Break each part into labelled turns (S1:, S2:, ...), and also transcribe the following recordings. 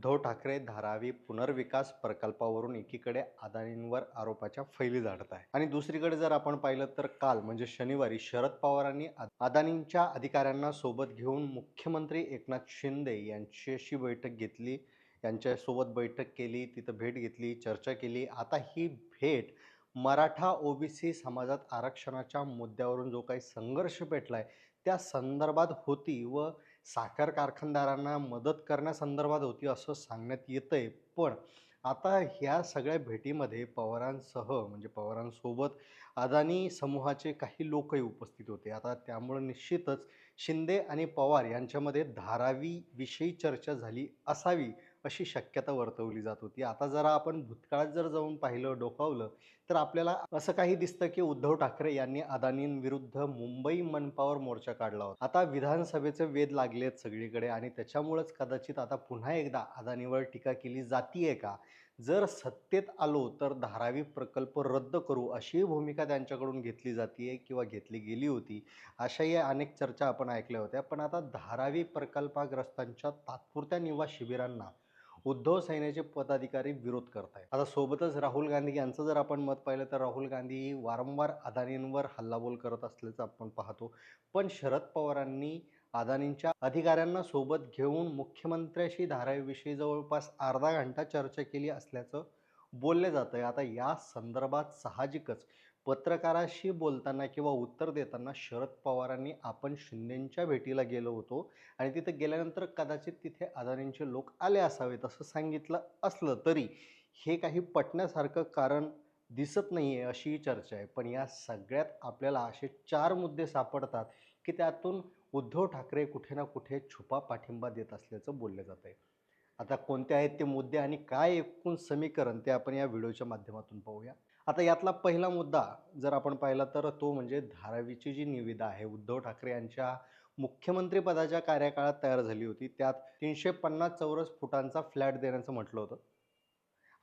S1: उद्धव ठाकरे धारावी पुनर्विकास प्रकल्पावरून एकीकडे अदानींवर आरोपाच्या फैली झाडत आहे. आणि दुसरीकडे जर आपण पाहिलं तर काल म्हणजे शनिवारी शरद पवारांनी अदानींच्या अधिकाऱ्यांना सोबत घेऊन मुख्यमंत्री एकनाथ शिंदे यांच्याशी बैठक घेतली. यांच्यासोबत बैठक केली तिथं भेट घेतली चर्चा केली. आता ही भेट मराठा ओबीसी समाजात आरक्षणाच्या मुद्द्यावरून जो काही संघर्ष पेटलाय त्या संदर्भात होती व साखर कारखानदारांना मदत करण्यासंदर्भात होती असं सांगण्यात येतं आहे पण आता ह्या सगळ्या भेटीमध्ये पवारांसह म्हणजे पवारांसोबत अदानी समूहाचे काही लोकही उपस्थित होते. आता त्यामुळं निश्चितच शिंदे आणि पवार यांच्यामध्ये धारावी विषयी चर्चा झाली असावी अशी शक्यता वर्तवली जात होती. आता जरा आपण भूतकाळात जर जाऊन पाहिलं डोकावलं तर आपल्याला असं काही दिसतं की उद्धव ठाकरे यांनी अदानींविरुद्ध मुंबई मनपावर मोर्चा काढला होता. आता विधानसभेचे वेध लागलेत सगळीकडे आणि त्याच्यामुळेच कदाचित आता पुन्हा एकदा अदानीवर टीका केली जातीये का? जर सत्तेत आलो तर धारावी प्रकल्प रद्द करू अशी भूमिका त्यांच्याकडून घेतली जाते किंवा घेतली गेली होती अशाही अनेक चर्चा आपण ऐकल्या होत्या. पण आता धारावी प्रकल्पाग्रस्तांच्या तात्पुरत्या निवास शिबिरांना उद्धव सेनेचे पदाधिकारी विरोध करत आहेत आता सोबतच राहुल गांधी यांचं जर आपण मत पाहिलं तर राहुल गांधी वारंवार अदानींवर हल्लाबोल करत असल्याचं आपण पाहतो. पण शरद पवारांनी अदानींच्या अधिकाऱ्यांना सोबत घेऊन मुख्यमंत्र्याशी धारावीविषयी जवळपास अर्धा घंटा चर्चा केली असल्याचं बोलले जातं आहे. आता या संदर्भात साहजिकच पत्रकाराशी बोलताना किंवा उत्तर देताना शरद पवारांनी आपण शिंदेंच्या भेटीला गेलो होतो आणि तिथे गेल्यानंतर कदाचित तिथे अदानींचे लोक आले असावेत असं सांगितलं असलं तरी हे काही पटण्यासारखं कारण दिसत नाही आहे अशी चर्चा आहे. पण या सगळ्यात आपल्याला असे चार मुद्दे सापडतात की त्यातून उद्धव ठाकरे कुठे ना कुठे छुपा पाठिंबा देत असल्याचं बोललं जात आहे आता कोणते आहेत ते मुद्दे आणि काय एकूण समीकरण ते आपण या व्हिडिओच्या माध्यमातून पाहूया. आता यातला पहिला मुद्दा जर आपण पाहिला तर तो म्हणजे धारावीची जी निविदा आहे उद्धव ठाकरे यांच्या मुख्यमंत्रीपदाच्या कार्यकाळात तयार झाली होती. त्यात तीनशे पन्नास चौरस फुटांचा फ्लॅट देण्याचं म्हटलं होतं.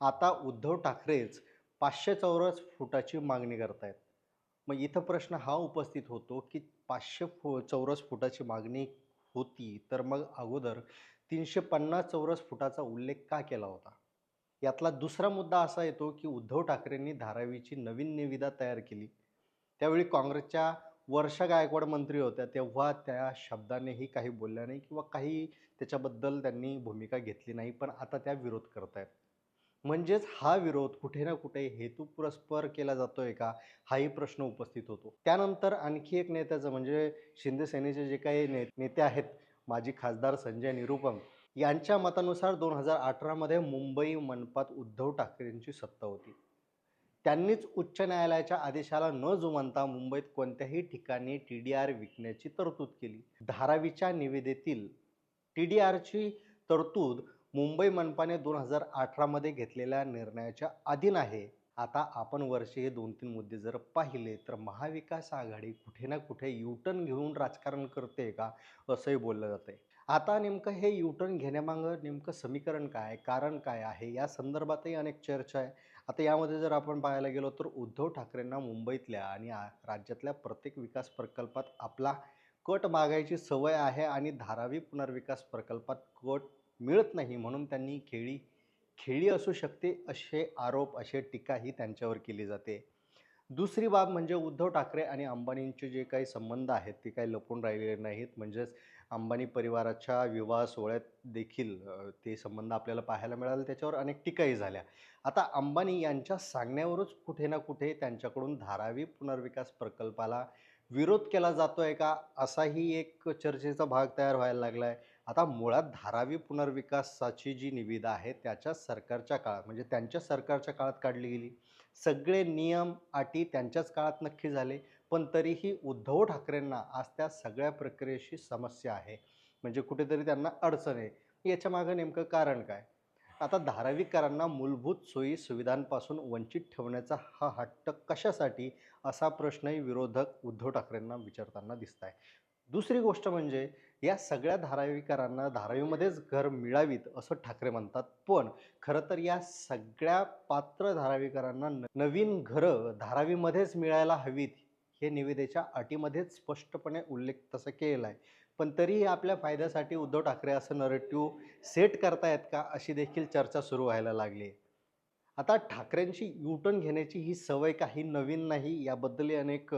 S1: आता उद्धव ठाकरेच पाचशे चौरस फुटाची मागणी करतायत. मग इथं प्रश्न हा उपस्थित होतो की पाचशे फु चौरस फुटाची मागणी होती तर मग अगोदर तीनशे पन्नास चौरस फुटाचा उल्लेख का केला होता? यातला दुसरा मुद्दा असा येतो की उद्धव ठाकरेंनी धारावीची नवीन निविदा तयार केली. त्यावेळी काँग्रेसच्या वर्षा गायकवाड मंत्री होत्या तेव्हा त्या शब्दानेही काही बोलल्या नाही किंवा काही त्याच्याबद्दल त्यांनी भूमिका घेतली नाही पण आता त्या विरोध करतायत. म्हणजेच हा विरोध कुठे ना कुठे हेतुपुरस्पर केला जातोय का हाही प्रश्न उपस्थित होतो. त्यानंतर आणखी एक नेत्याचं म्हणजे शिंदे सेनेचे जे काही ने नेते आहेत माजी खासदार संजय निरुपम यांच्या मतानुसार दोन हजार अठरामध्ये मुंबई मनपात उद्धव ठाकरेंची सत्ता होती. त्यांनीच उच्च न्यायालयाच्या आदेशाला न जुमानता मुंबईत कोणत्याही ठिकाणी टी डी आर विकण्याची तरतूद केली. धारावीच्या निविदेतील टी डी आरची तरतूद मुंबई मनपाने दोन हजार अठरामध्ये घेतलेल्या निर्णयाच्या अधीन आहे. आता आपण वर्षे हे दोन तीन मुद्दे जर पाहिले तर महाविकास आघाडी कुठे ना कुठे युटर्न घेऊन राजकारण करते का असंही बोललं जातं आहे आता नेमकं हे युटर्न घेण्यामागं नेमकं समीकरण काय कारण काय आहे या संदर्भातही अनेक चर्चा आहे. आता यामध्ये जर आपण पाहायला गेलो तर उद्धव ठाकरेंना मुंबईतल्या आणि राज्यातल्या प्रत्येक विकास प्रकल्पात आपला कट मागायची सवय आहे आणि धारावी पुनर्विकास प्रकल्पात कट मिळत नाही म्हणून त्यांनी खेळी खेळी असू शकते असे आरोप असे टीका ही त्यांच्यावर केली जाते. दुसरी बाब म्हणजे उद्धव ठाकरे आणि अंबानींचे जे काही संबंध आहेत ते काही लपून राहिलेले नाहीत. म्हणजेच अंबानी परिवाराच्या विवाह सोहळ्यात देखील ते संबंध आपल्याला पाहायला मिळाले. त्याच्यावर अनेक टीकाही झाल्या. आता अंबानी यांच्या सांगण्यावरच कुठे ना कुठे त्यांच्याकडून धारावी पुनर्विकास प्रकल्पाला विरोध केला जातो आहे का? असाही एक चर्चेचा भाग तयार व्हायला लागला आहे आता मुळात धारावी पुनर्विकासाची जी निविदा आहे त्याच्या सरकारच्या काळात म्हणजे त्यांच्या सरकारच्या काळात काढली गेली. सगळे नियम अटी त्यांच्याच काळात नक्की झाले पण तरीही उद्धव ठाकरेंना आज त्या सगळ्या प्रक्रियेशी समस्या आहे. म्हणजे कुठेतरी त्यांना अडचण आहे. याच्या मागं नेमकं कारण काय? आता धारावीकरांना मूलभूत सोयी सुविधांपासून वंचित ठेवण्याचा हा हट्ट कशासाठी? असा प्रश्नही विरोधक उद्धव ठाकरेंना विचारताना दिसत आहे दुसरी गोष्ट म्हणजे या सगळ्या धारावीकरांना धारावीमध्येच घर मिळावीत असं ठाकरे म्हणतात. पण खरं तर या सगळ्या पात्र धारावीकरांना न- नवीन घरं धारावीमध्येच मिळायला हवीत हे निविदेच्या अटीमध्येच स्पष्टपणे उल्लेख तसं केलेला आहे पण तरीही आपल्या फायद्यासाठी उद्धव ठाकरे असं नरेटिव्ह सेट करतायत का अशी देखील चर्चा सुरू व्हायला लागली आहे. आता ठाकरेंची युटर्न घेण्याची ही सवय काही नवीन नाही याबद्दलही अनेक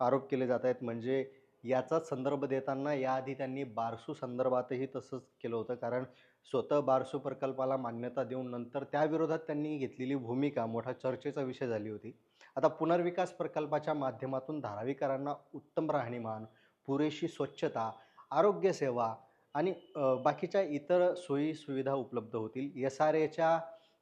S1: आरोप केले जात आहेत. म्हणजे याचा संदर्भ देताना याआधी त्यांनी बारसू संदर्भातही तसंच केलं होतं. कारण स्वतः बारसू प्रकल्पाला मान्यता देऊन नंतर त्याविरोधात त्यांनी घेतलेली भूमिका मोठा चर्चेचा विषय झाली होती. आता पुनर्विकास प्रकल्पाच्या माध्यमातून धारावीकरांना उत्तम राहणीमान पुरेशी स्वच्छता आरोग्यसेवा आणि बाकीच्या इतर सोयी सुविधा उपलब्ध होतील. एस आर एच्या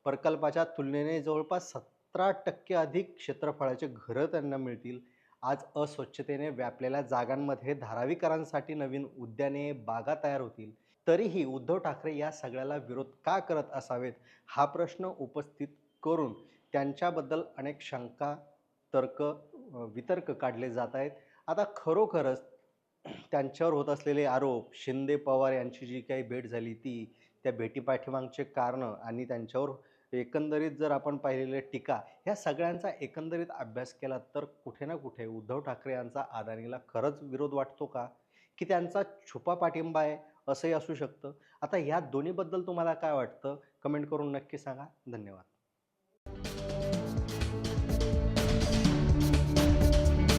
S1: प्रकल्पाच्या तुलनेने जवळपास सतरा टक्के अधिक क्षेत्रफळाचे घरं त्यांना मिळतील. आज अस्वच्छतेने व्यापलेल्या जागांमध्ये धारावीकरांसाठी नवीन उद्याने बागा तयार होतील. तरीही उद्धव ठाकरे या सगळ्याला विरोध का करत असावेत हा प्रश्न उपस्थित करून त्यांच्याबद्दल अनेक शंका तर्क वितर्क काढले जात आहेत. आता खरोखरच त्यांच्यावर होत असलेले आरोप शिंदे पवार यांची जी काही भेट झाली ती त्या भेटीपाठीमागचे कारणं आणि त्यांच्यावर एकंदरीत जर आपण पाहिलेले टीका ह्या सगळ्यांचा एकंदरीत अभ्यास केला तर कुठे ना कुठे उद्धव ठाकरे यांचा अदानीला खरंच विरोध वाटतो का? की त्यांचा छुपा पाठिंबा आहे असंही असू शकतं? आता ह्या दोन्हीबद्दल तुम्हाला काय वाटतं? कमेंट करून नक्की सांगा. धन्यवाद.